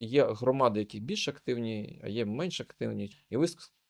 Є громади, які більш активні, а є менш активні. І ви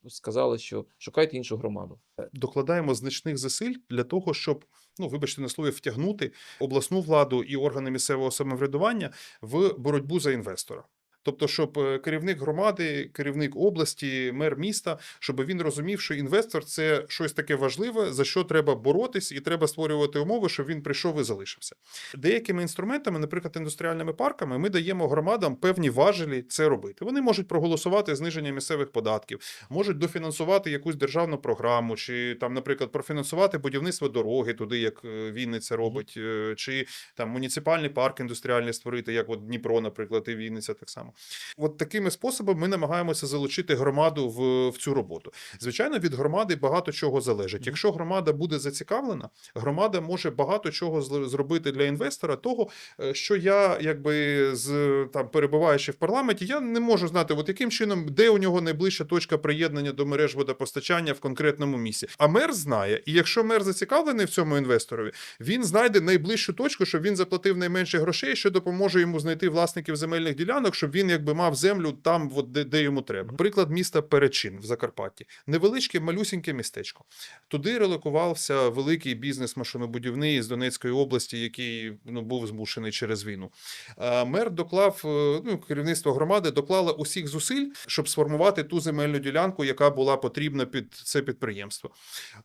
сказали, що шукайте іншу громаду. докладаємо значних зусиль для того, щоб, ну вибачте на слові, втягнути обласну владу і органи місцевого самоврядування в боротьбу за інвестора. Тобто, щоб е, керівник громади, керівник області, мер міста, щоб він розумів, що інвестор це щось таке важливе, за що треба боротись, і треба створювати умови, щоб він прийшов і залишився. Деякими інструментами, наприклад, індустріальними парками, ми даємо громадам певні важелі це робити. Вони можуть проголосувати зниження місцевих податків, можуть дофінансувати якусь державну програму, чи там, наприклад, профінансувати будівництво дороги туди, як е, Вінниця робить, е, чи там муніципальний парк індустріальний створити, як от Дніпро, наприклад, і Вінниця так само. От такими способами ми намагаємося залучити громаду в, в цю роботу. Звичайно, від громади багато чого залежить. Якщо громада буде зацікавлена, громада може багато чого зробити для інвестора, того, е, що я, якби з там перебуваючи в парламенті, я не можу знати, от яким чином, де у нього найближча точка приєднання до мереж водопостачання в конкретному місці. А мер знає, і якщо мер зацікавлений в цьому інвесторові, він знайде найближчу точку, щоб він заплатив найменше грошей, що допоможе йому знайти власників земельних ділянок, щоб він якби мав землю там, от, де, де йому треба. Приклад міста Перечин в Закарпатті. Невеличке, малюсіньке містечко. Туди релокувався великий бізнес машинобудівний з Донецької області, який ну, був змушений через війну. Е, Мер доклав, е, ну, керівництво громади доклало усіх зусиль, щоб сформувати ту земельну ділянку, яка була потрібна під це підприємство.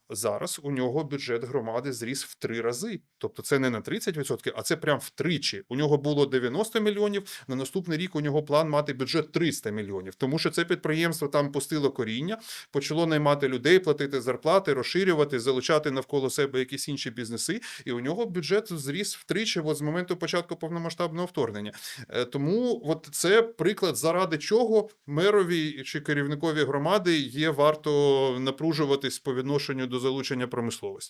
Зараз у нього бюджет громади зріс в три рази. Тобто це не на 30%, а це прям втричі. У нього було 90 мільйонів. На наступний рік у нього план мати бюджет 300 мільйонів, тому що це підприємство там пустило коріння, почало наймати людей, платити зарплати, розширювати, залучати навколо себе якісь інші бізнеси. І у нього бюджет зріс втричі от з моменту початку повномасштабного вторгнення. Е, Тому от це приклад, заради чого мерові чи керівникові громади є варто напружуватись по відношенню до залучення промисловості.